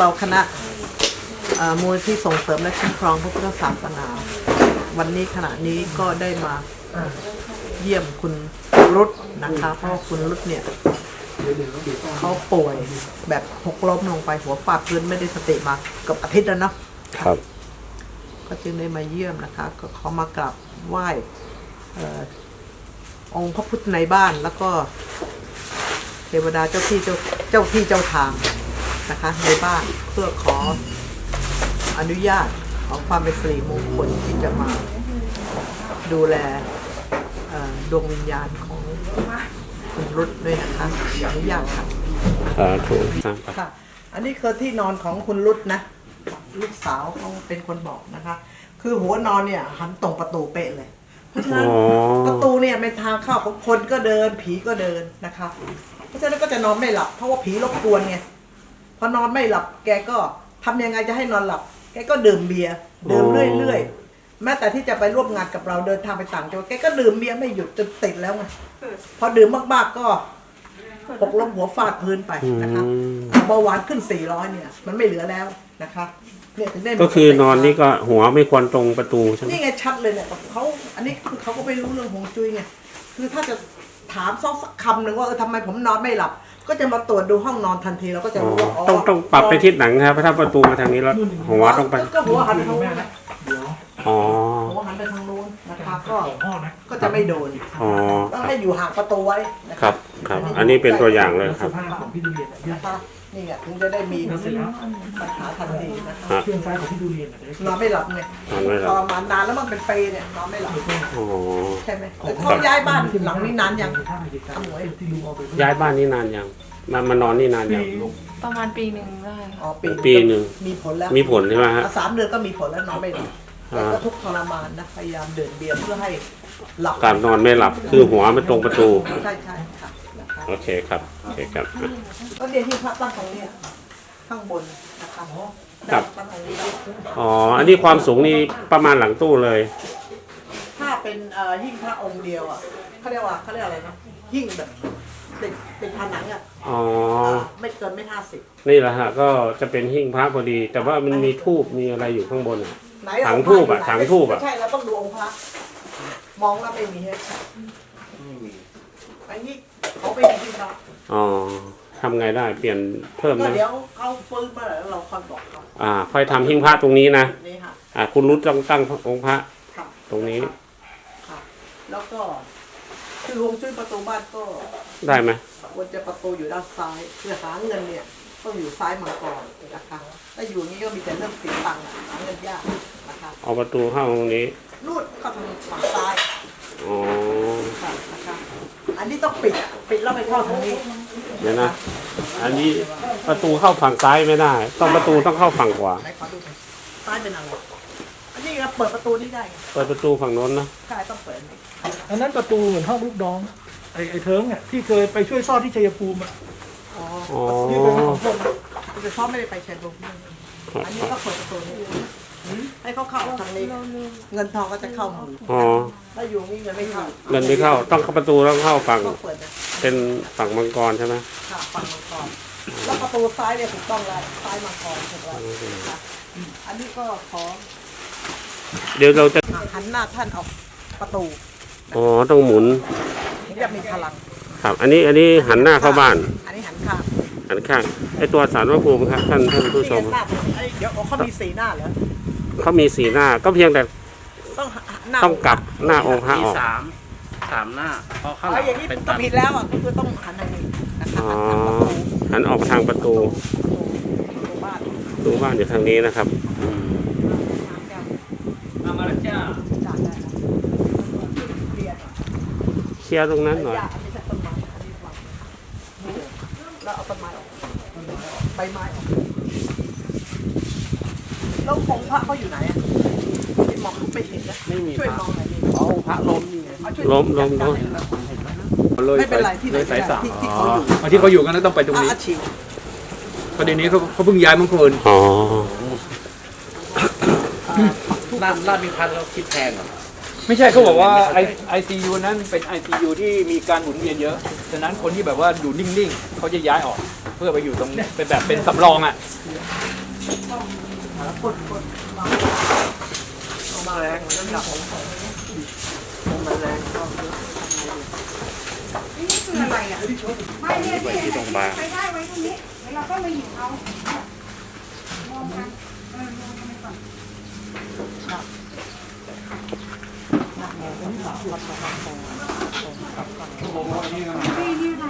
เราคณะเอ่อมูลที่ส่งเสริมและคุ้มครองพระพุทธศาสนา วันนี้ขณะนี้ก็ได้มาเยี่ยมคุณรุตนะคะ เพราะว่าคุณรุตเนี่ยเขาป่วยแบบหกล้มลงไปหัวฟาดพื้นไม่ได้สติมาเกับอาทิตย์แล้วเนาะครับ ก็จึงได้มาเยี่ยมนะคะ ก็เขามากราบไหว้เอ่อองค์พระพุทธในบ้านแล้วก็เทวดาเจ้าที่เจ้าเจ้าที่เจ้าทาง นะคะในบ้านเพื่อขออนุญาตขอความเป็นสิริมงคลที่จะมาดูแลเอ่อดวงวิญญาณของคุณรุตด้วยนะคะขออนุญาตค่ะสาธุครับค่ะ อันนี้คือที่นอนของคุณรุตนะลูกสาวเขาเป็นคนบอกนะคะ คือหัวนอนเนี่ยหันตรงประตูเป๊ะเลย เพราะฉะนั้นอ๋อประตูเนี่ยเป็นทางเข้าของคนก็เดินผีก็เดินนะคะ เพราะฉะนั้นก็จะนอนไม่หลับเพราะว่าผีรบกวนไง พอนอนไม่หลับ แกก็ทำยังไงจะให้นอนหลับ แกก็ดื่มเบียร์ดื่มเรื่อยๆแม้แต่ที่จะไปร่วมงานกับเราเดินทางไปต่างจังหวัดแกก็ดื่มเบียร์ไม่หยุดจนติดแล้วไงพอดื่มมากๆก็หกล้มหัวฟาดพื้นไปนะคะอืมเบาหวานขึ้น400เนี่ย มันไม่เหลือแล้วนะคะเนี่ยถึงได้มาก็คือนอนนี่ก็หัวไม่ควรตรงประตูใช่ไหมนี่ไงชัดเลยเนี่ยเขาอันนี้คือเขาก็ไม่รู้เรื่องหงจุ้ยไงคือถ้าจะถามซอกสักคำหนึ่งว่าเออทำไมผมนอนไม่หลับ ก็จะมาตรวจดูห้องนอนทันทีเราก็จะอ๋อรู้ว่าอ๋อต้องต้องปรับไปทิศหนังครับถ้าประตูมาทางนี้แล้วหัวต้องไปก็หัวหันไปทางนู้นนะอ๋อหัวหันไปทางนู้นนะคะก็ของพ่อนะก็จะไม่โดนอ๋อต้องให้อยู่ห่างประตูไว้นะครับ ครับ อันนี้เป็นตัวอย่างเลยคเสื้รัอบผ้าของพี่ดูเรียนเนี่ยนะคะ นี่ไงถึงจะได้มีแล้วเสร็จแล้วปัญหาทันทีนะคะฮะเครื่องซ้ายของพี่ดูเรียนเนี่ยนอนไม่หลับไงนอนไม่หลับทรมานนานแล้วมันเป็นปีเนี่ยนอนไม่หลับอ๋อใช่ไหมแต่เขาย้ายบ้านหลังนี้นานยังถ้ามีเหตุการณ์ที่ลุงเอาไปย้ายบ้านนี่นานยังมามานอนนี่นานยังลูกประมาณปีหนึ่งได้อ๋อปีปีหนึ่งมีผลแล้วมีผลใช่ไหมฮะอะสามเดือนก็มีผลแล้วนอนไม่หลับแต่อ่าก็ทุกข์ทรมานนะพยายามเดินเบียร์เพื่อให้หลับการนอนไม่หลับคือหัวไม่ตรงประตูใช่ใช่ค่ะนะคะ โอเคครับโอเคครับ ก็เรียนที่พระตั้งตรงเนี้ยข้างบนนะคะครับ ตั้งตรงนี้อ๋ออันนี้ความสูงนี่ประมาณหลังตู้เลย ถ้าเป็นเอ่อหิ้งพระองค์เดียวอะเขาเรียกว่าเขาเรียกอะไรนะหิ้งแบบติดติดผนังอะอ๋อไม่เกินไม่ห้าสิบนี่แหละฮะก็จะเป็นหิ้งพระพอดี แต่ว่ามันมีทูบมีอะไรอยู่ข้างบนอะ ไหนถังเาธูปอะไหนถังธูปอะ ไม่ใช่เราต้องดูองค์พระมองแล้วไม่มีให้อันนี้ เขาไปดูที่พระอ๋อทำไงได้เปลี่ยนเพิ่มก็นะเดี๋ยวเขาฟื้นเมื่อไหร่แล้วเราค่อยบอกเขาอ่า ค่อยทำหิ้งพระตรงนี้นะนี่ค่ะอ่า คุณรุ้ต้องตั้งองค์พระ ค่ะตรงนี้ ค่ะ แล้วก็ คือฮวงจุ้ยประตูบ้านก็ได้ไหมควรจะประตูอยู่ด้านซ้ายเพื่อหาเงินเนี่ยต้องอยู่ซ้ายมังกรนะคะถ้าอยู่อย่างนี้ก็มีแต่เรื่องเสียตังค์อะหาเงินยากนะคะเอาประตูเข้าตรงนี้นู่นเข้าทางฝั่งซ้ายอ๋อ ค่ะนะคะ อันนี้ต้องปิด ปิดแล้วไปเข้าทางนี้ เดี๋ยวนะ อันนี้ประตูเข้าฝั่งซ้ายไม่ได้ ต้องประตูต้องเข้าฝั่งขวา ไหนขอดูหน่อยซ้ายเป็นอะไร อันนี้เราเปิดประตูนี้ได้ไงเปิดประตูฝั่งโน้นนะ ใช่ต้องเปิดอันนี้อันนั้นประตูเหมือนห้องลูกน้องไอ้ไอ้เทิงอะที่เคยไปช่วยซ่อนที่ชัยภูมิอะอ๋ออ๋อ ที่เป็นของคนจะชอบไม่ได้ไปเชียงรมอันนี้ก็เปิดประตูนี้ ให้เขาเข้าทางนี้ เงินทองก็จะเข้ามืออ๋อถ้าอยู่นี่เงินไม่เข้าเงินไม่เข้าต้องเข้าประตูแล้วเข้าฝั่งต้องเปิดนะเป็นฝั่งมังกรใช่ไหมค่ะฝั่งมังกรแล้วประตูซ้ายเนี่ยถูกต้องแล้วซ้ายมังกรถูกแล้วค่ะอันนี้ก็ขอเดี๋ยวเราจะหันหน้าท่านออกประตูอ๋อต้องหมุนถึงจะมีพลัง ครับ อันนี้อันนี้หันหน้าเข้าบ้าน อันนี้หันข้างหันข้างไอตัวสารพระภูมิครับท่านท่านผู้ชนี่มไงหน้าไอ้เดี๋ยวเขามีสีหน้าเหรอ เขามีสีหน้า ก็เพียงแต่ต้องหน้าต้องกลับหน้าองค์พระมีออก สามสามหน้าเพราะข้างหเอาลังอย่างนี้เป็นก็ตันผิดแล้วอะก็คือต้องหันทางนี้นะคะอ๋อ หันทางประตูหันออกทางประตูประตูบ้านดูบ้านอยู่ทางนี้นะครับเอามาแล้วจ้าจ่ายได้นะเรียนเคลียร์ตรงนั้นหน่อยอันนี้จะต้นไม้อันนี้วางแล้วเอาต้นไม้ออกใบไม้ออก แล้วองค์พระเขาอยู่ไหนอะที่มองไม่เห็นนะไม่มีช่วยพระมองหน่อยดิเอาพระล้มนี่ไงเอาช่วยล้มล้มล้มไม่เป็นไรที่ไหนเลยสายสามที่ที่เขาอยู่อ๋อที่เขาอยู่กันแล้วต้องไปตรงนี้อาชิวประเด็นนี้เขาเขาเพิ่งย้ายเมื่อคืนอ๋อร้านร้านมีพันแล้วคิดแพงเหรอไม่ใช่เขาบอกว่าไอไอซียูนั้นเป็นไอซียูที่มีการหมุนเวียนเยอะฉะนั้นคนที่แบบว่าอยู่นิ่งๆเขาจะย้ายออก เพื่อไปอยู่ตรงเป็นแบบเป็นสำรองอะ แล้วกดกดมาเอามาแรงมันก็จับผมเอามาแรงก็เยอะนี่คืออะไรอะ ไม่เนี่ยที่เห็นไปได้ไว้ตรงนี้แล้วเราก็มาหยิบเอามองกันเออมองกันไปก่อน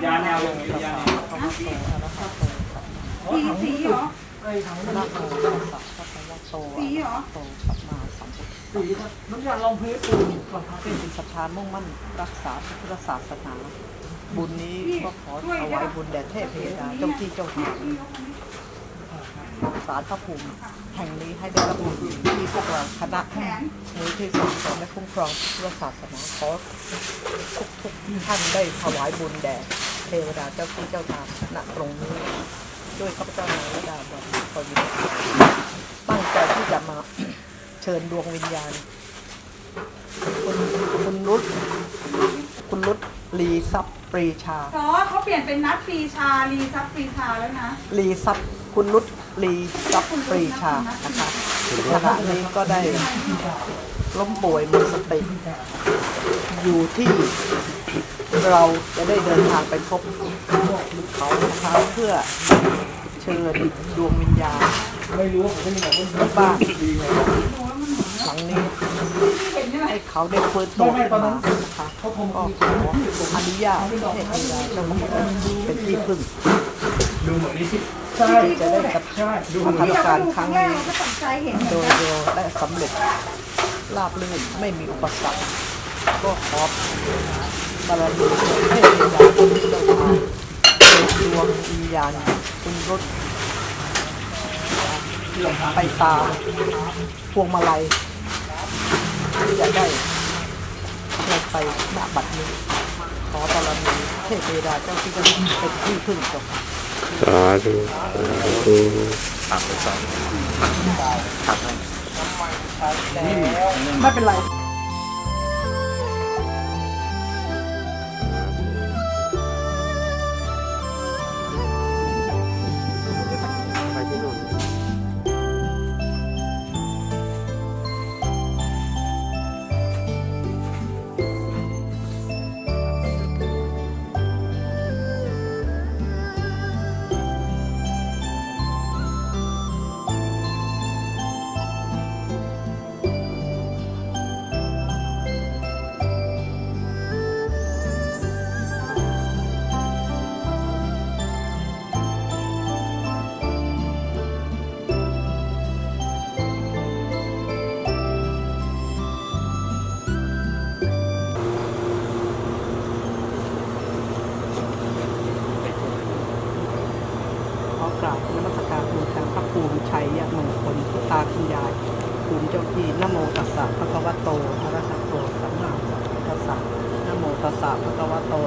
ยาแนวอย่างนี้ยาแนวสีสีเหรอ สีเหรอสีน้ำยาลองพื้นปูนก่อนครับเป็นจิตศรัทธามุ่งมั่นรักษาพุทธศาสนา บุญนี้ก็ขอถวายบุญแด่เทพเทวดาเจ้าที่เจ้าทางสารพระภูมิแห่งนี้ให้ได้รับบุญที่พวกเราคณะมูลที่ส่งเสริมและคุ้มครองพุทธศาสนาขอทุกทุกๆท่านได้ถวายบุญแด่เทวดาเจ้าที่เจ้าทางณตรงนี้ด้วยข้าพเจ้านางระดาบดีพอยินตั้ งใจที่จะมาเชิญดวงวิญญาณ คุณคุณรุตคุณรุตลีทรัพย์ปรีชาอ๋อเขาเปลี่ยนเป็นนัดปีชาลีซับปีชาแล้วนะ ลีทรัพย์คุณรุตลีทรัพย์ปรีชานะคะขณะนี้ก็ได้ล้มป่วยหมดสติ อยู่ที่เราจะได้เดินทางไปพบเขานะคะเพื่อเชิญดวงวิญญาณ ไม่รู้ว่าผมจะมีแบบว่าบ้านหลังนี้ให้เขาได้ฟื้นตัวขึ้นมานะคะเขาคงก็ขออนุญาตให้เทวดาเจ้าที่เป็นที่พึ่งดูเหมือนนี่ใช่จะได้กระใช่ดูทำที่เราการครั้งนี้เราก็ตกใจเห็นเหมืโดอนยเร็วและสำเร็จราบรื่นไม่มีอุปสรรคก็ขอบารมีเทพธิดาคุณเจ้าทางดวงวิญญาณคุณรถ ไปตามพวงมาลัยที่จะได้เดินไปหน้าบัดนี้ ขอบารมีเทพธิดาเจ้าที่เจะเป็นที่พึ่งจงสาธุสาธุไม่เป็นไร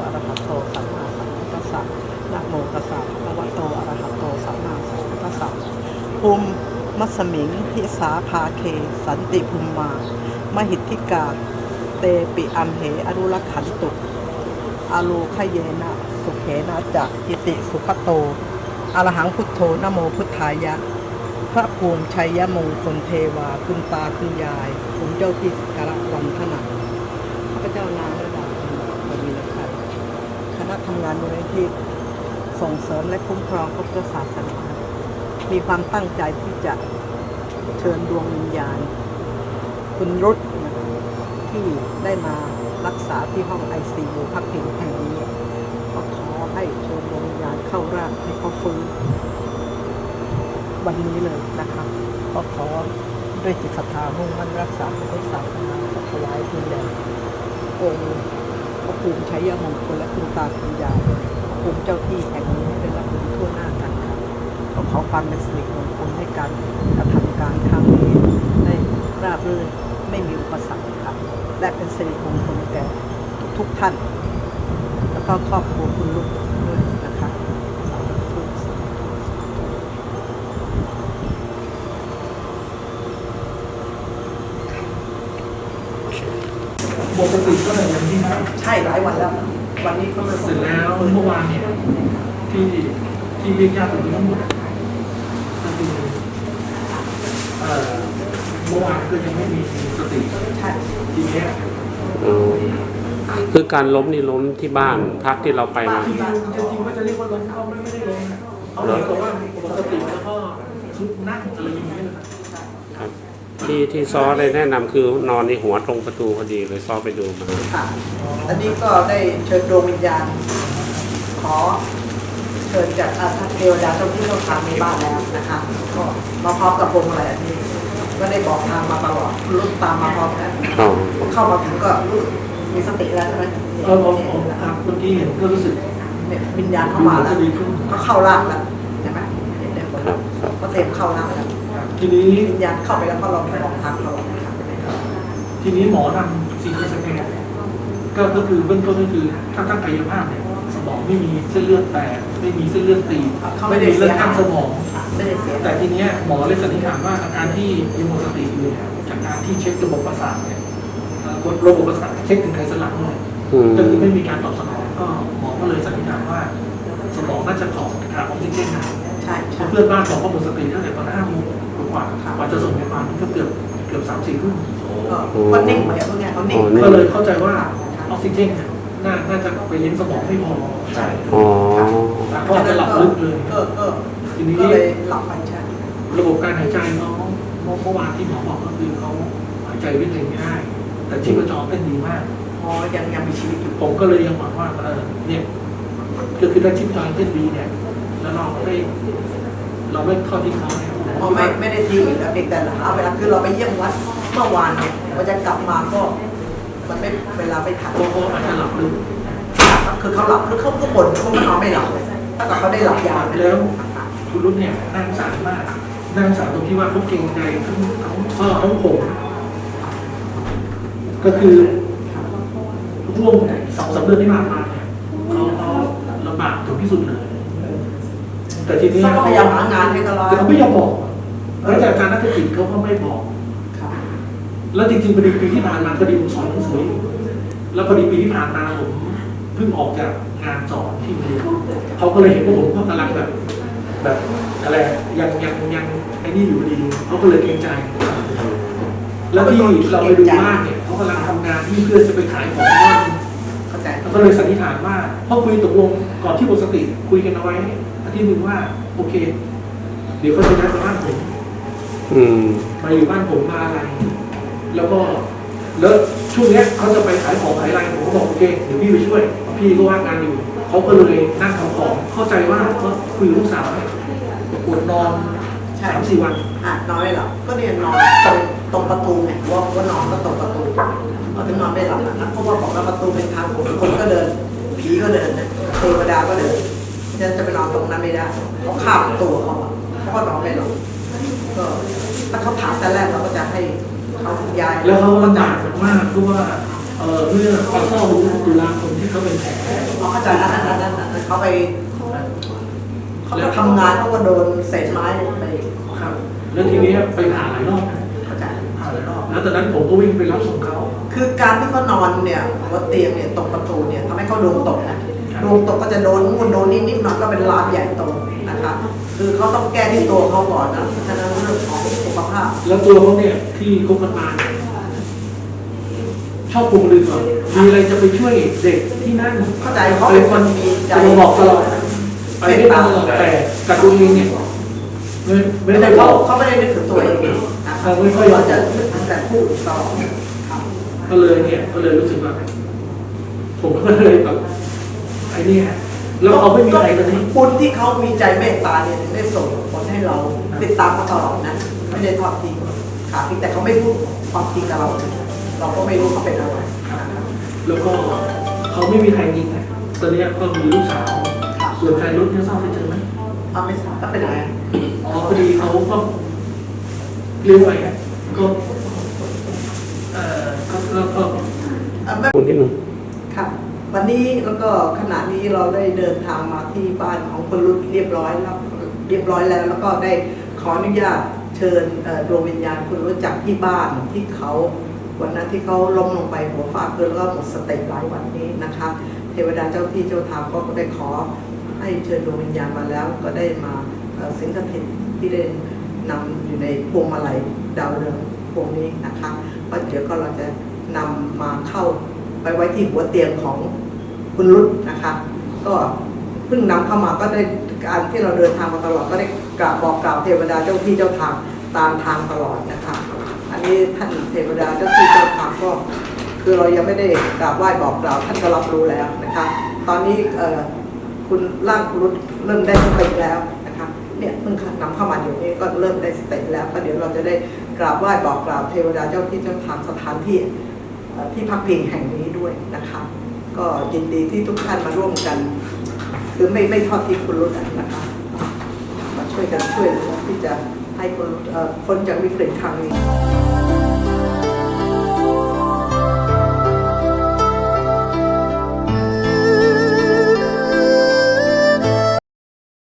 อะระหะโตสัมมาสัมพุทธัสสะนะโมตัสสะภะคะวะโตอะระหะโตสัมมาสัมพุทธัสสะภูมิมัสมิงพิสาภาเค สันติภูมิมา มหิทธิกา เตปิอัมเหอรุลขันตุอาโลคเยนะ สุเขนะจะอิติสุขโตอรหังพุทโธนโมพุทธายะ พระภูมิชัยมงคลเทวาคุณตาคุณยาย ผมเจ้าที่สการะวันขนาดข้าพเจ้านางระดาบดีนะครับ คณะทำงานมูลนิธิส่งเสริมและคุ้มครองพระพุทธศาสนามีความตั้งใจที่จะเชิญดวงวิญญาณ คุณรุตที่ได้มารักษาที่ห้องไอซียูพักพิงแห่งนี้ก็ขอให้เชิญดวงวิญญาณเข้าร่างให้เขาฟื้นวันนี้เลยนะคะก็ขอด้วยจิตศรัทธามุ่งมั่นรักษาพระพุทธศาสนาถวายคุณแด่องค์ พระภูมิชัยมงคลและคุณตาคุณยายพระภูมิเจ้าที่แห่งนี้ให้ได้รับบุญทั่วหน้ากันค่ะก็ขอความเป็นสิริมงคลให้การกระทำการครั้งนี้ได้ราบรื่นไม่มีอุปสรรคค่ะและเป็นสิริมงคลแก่ทุกท่าน แล้วก็ครอบครัวคุณลูกด้วยนะคะสาธุสาธุ ปกติก็เลยอย่างที่นะ ใช่หลายวันแล้ว วันนี้ก็มาเสร็จแล้วเมื่อวานเนี่ยที่ที่เรียกญาติตรงนี้ทั้งหมดก็คือเมื่อวานก็ยังไม่มีสติใช่ทีเนี้ยอืมคือการล้มนี่ล้มที่บ้านพักที่เราไปมาจริงๆจริงๆว่าจะเรียกว่าล้มเขาไม่ไม่ได้ล้มนะเขาเหมือนกับว่าหมดสติแล้วก็ชุดนั่งอะไรอย่างเงี้ยนะครับครับ ที่ที่ซอได้แนะนำคือนอนในหัวตรงประตูพอดีเลยซอไปดูมาค่ะอันนี้ก็ได้เชิญดวงวิญญาณ ขอเชิญจากอาทัเทวดาเจ้าที่เจ้าทางในบ้านแล้วนะคะ ก็มาพร้อมกับพวงมาลัยอันนี้ก็ได้บอกทางมาตลอดรุ่นตามมาพร้อมกัน อ๋อเข้ามาถึงก็รู้สึกมีสติแล้วใช่ไหมเออผมผมครับเมื่อกี้เห็นก็รู้สึกเนี่ยวิญญาณเข้ามาแล้วจะดีขึ้นก็เข้าร่างแล้วใช่ไหมเห็นได้ผลครับครับก็เต็มเข้าร่างแล้ว ทีนี้วิญญาณเข้าไปแล้วก็เราไม่บอกทางตลอดนะครับทีนี้หมอนำซีทีสแกนก็ก็คือเบื้องต้นก็คือถ้าตั้งกายภาพเนี่ยสมองไม่มีเส้นเลือดแตกไม่มีเส้นเลือดตีบไม่มีเลือดข้างสมองไม่ได้เสียแต่ทีเนี้ยหมอเลยสันนิษฐานว่าอาการที่ยังหมดสติอยู่เนี่ยจากการที่เช็คระบบประสาทเนี่ยเอ่อระบบประสาทเช็คถึงไขสันหลังเลยอืมก็คือไม่มีการตอบสนองก็หมอก็เลยสันนิษฐานว่า สมองน่าจะขอขาดออกซิเจนนะใช่ใช่เพื่อนบ้านบอกว่าหมดสติตั้งแต่ตอนห้าโมง กว่าๆกว่าจะส่งโรงพยาบาลก็เกือบเกือบสามสี่ทุ่มก็ก็นิ่งไปอะพวกเนี้ยเขานิ่งไปก็เลยเข้าใจว่าออกซิเจนเนี่ยน่าน่าจะไปเลี้ยงสมองไม่พอใช่อ๋อก็อาจจะหลับลึกเลยก็ก็ทีนี้ก็เลยหลับไปใช่ระบบการหายใจน้องเมื่อวานที่หมอบอกก็คือเขาหายใจด้วยตัวเองไม่ได้แต่ชีพจรเต้นดีมากพอยังยังมีชีวิตอยู่ผมก็เลยยังหวังว่าเออเนี่ยก็คือถ้าชีพจรเต้นดีเนี่ยแล้วเราไม่เราไม่ทอดทิ้งเขาเนี่ย พอไม่ไม่ได้ทิ้งอีกแล้วเด็กแต่ละเอาเวลาคือเราไปเยี่ยมวัดเมื่อวานเนี่ยมันจะกลับมาก็ มันไม่เวลาไม่ทันเพราะเขาอาจจะหลับลึกคือเขาหลับคือเขาก็บ่นเขาก็นอนไม่หลับถ้าเกิดเขาได้หลับยาไปแล้วคุณรุ่นเนี่ยน่าสงสารมากน่าสงสารตรงที่ว่าเขาเกรงใจทั้งทั้งพ่อทั้งผมก็คือร่วมสองสามเดือนที่ผ่านมาเนี่ยเขาเขาลำบากถึงที่สุดเลย แต่ทีนี้เขาก็พยายามหางานให้ตลอดแต่เขาไม่ยอมบอกแล้วจากการนักธุรกิจเขาก็ไม่บอกครับแล้วจริงๆพอดีปีที่ผ่านมาพอดีผมสอนหนังสืออยู่แล้วพอดีปีที่ผ่านมาผมเพิ่งออกจากงานสอนที่โรงเรียนเขาก็เลยเห็นว่าผมก็กำลังแบบ แบบอะไรยังยังยังไอ้นี่อยู่พอดีเขาก็เลยเกรงใจ แล้วที่เราไปดูบ้านเนี่ยเขากำลังทำงานที่เพื่อจะไปขายของบ้านเข้าใจเราก็เลยสันนิษฐานว่าพอคุยตกลงก่อนที่หมดสติคุยกันเอาไว้อา ทิตย์หนึ่งว่า โอเค เดี๋ยวเขาจะย้ายมาบ้านผมอืมมาอยู่บ้านผมมาอะไร แล้วก็แล้วช่วงเนี้ยเขาจะไปขายของขายอะไรผมก็บอกโอเคเดี๋ยวพี่ไปช่วยเพราะพี่ก็ว่างงานอยู่เขาก็เลยนั่งทำของเข้าใจว่าก็คุยกับลูกสาวเนี่ยปวดนอนสามสี่วันอะนอนไม่หลับก็เนี่ยนอนตรงตรงประตูไงว่าว่านอนก็ตรงประตูเขาถึงนอนไม่หลับนะเพราะว่าบอกว่าประตูเป็นทางผมคนก็เดินผีก็เดินนะเทวดาก็เดิน ฉันจะไปนอนตรงนั้นไม่ได้เขาข้ามตัวเขาอะเขาก็นอนไม่หลับก็ถ้าเขาถามแต่แรกเราก็จะให้เขาย้ายแล้วเขาก็ลำจ่าบายกมากเพราะว่าเออเมื่อพอเข้าตุลาคมที่เขาเป็นแผลเขาเข้าใจอันนั้นอันนั้นอันนั้นเขาไปเขาก็ทำงานเขาก็โดนเศษไม้ไปครับแล้วทีนี้ไปผ่าหลายรอบนะเข้าใจผ่าหลายรอบแล้วตอนนั้นผมก็วิ่งไปรับส่งเขาคือการที่เขานอนเนี่ยบนเตียงเนี่ยตกประตูเนี่ยทำให้เขาดวงตกนะ ดวงตกก็จะโดนนู่นโดนนี่นิดหน่อยก็เป็นลามใหญ่โตนะคะ คือเขาต้องแก้ที่ตัวเขาก่อนนะเพราะฉะนั้นเรื่องของสุขภาพ แล้วตัวเขาเนี่ยที่คบกันมาเนี่ยชอบคุมลือก่อนมีอะไรจะไปช่วยเด็กที่นั่นเข้าใจเขาเป็นคนมีใจจะมาบอกตลอดไปไม่ตลอดแต่กับตัวเองเนี่ยไม่ไม่ไม่ได้ได้บเขาอกเขาไม่ได้นึกถึงตัวเองนะเออไม่ค่อยเขาจะนึกถึงแต่ผู้อื่นต่อครับก็เลยเนี่ยก็เลยรู้สึกว่าผมก็เลยแบบ ไอ้เนี่ยแล้วเขาไม่มีใครเลยนี่บุญที่เขามีใจเมตตาเนี่ยถึงได้ส่งผลให้เราติดตามเขาตลอดนะไม่ได้ทอดทิ้งค่ะเพียงแต่เขาไม่พูดความจริงกับเรา เราก็ไม่รู้เขาเป็นอะไรนะครับแล้วก็เขาไม่มีใครยิงนะตอนเนี้ยก็มีลูกสาว ส่วนแฟนรุ่นเนี่ยทราบไปเจอไหมเอาไม่ทราบก็เป็นอะไรอ๋อพอดีเขาก็เรียกว่าไงก็เอ่อก็ก็ก็เอ่อไม่คุณที่หนึ่งครับ วันนี้แล้วก็ขณะนี้เราได้เดินทางมาที่บ้านของคุณรุ่นเรียบร้อยแล้วเรียบร้อยแล้ว แล้วก็ได้ขออนุญาตเชิญดวงวิญญาณคุณรู้จักที่บ้านที่เขาวันนั้นที่เขาล้มลงไปหัวฟาดพื้นแล้วก็หมดสติหลายวันนี้นะคะ เทวดาเจ้าที่เจ้าทางก็ได้ขอให้เชิญดวงวิญญาณมาแล้ว ก็ได้มาสิงสถิตที่ได้นำอยู่ในพวงมาลัยดาวเรืองพวงนี้นะคะเพราะเดี๋ยวก็เราจะนำมาเข้าไปไว้ที่หัวเตียงของ คุณรุตนะคะ ก็เพิ่งนำเข้ามาก็ได้การที่เราเดินทางมาตลอดก็ได้กราบบอกกล่าวเทวดาเจ้าที่เจ้าทางตามทางตลอดนะคะ อันนี้ท่านเทวดาเจ้าที่เจ้าทางก็คือเรายังไม่ได้กราบไหว้บอกกล่าวท่านก็รับรู้แล้วนะคะ ตอนนี้คุณร่างคุณรุตเริ่มได้สติแล้วนะคะเนี่ยเพิ่งนำเข้ามาอยู่นี้ก็เริ่มได้สติแล้วก็เดี๋ยวเราจะได้กราบไหว้บอกกล่าวเทวดาเจ้าที่เจ้าทางสถานที่ที่พักพิงแห่งนี้ด้วยนะคะ ก็ยินดีที่ทุกท่านมาร่วมกัน คือไม่ไม่ทอดทิ้งคุณรุ่นะคะมาช่วยกันช่วยเหลือที่จะให้คนเอ่อพ้นจากวิกฤตครั้งนี้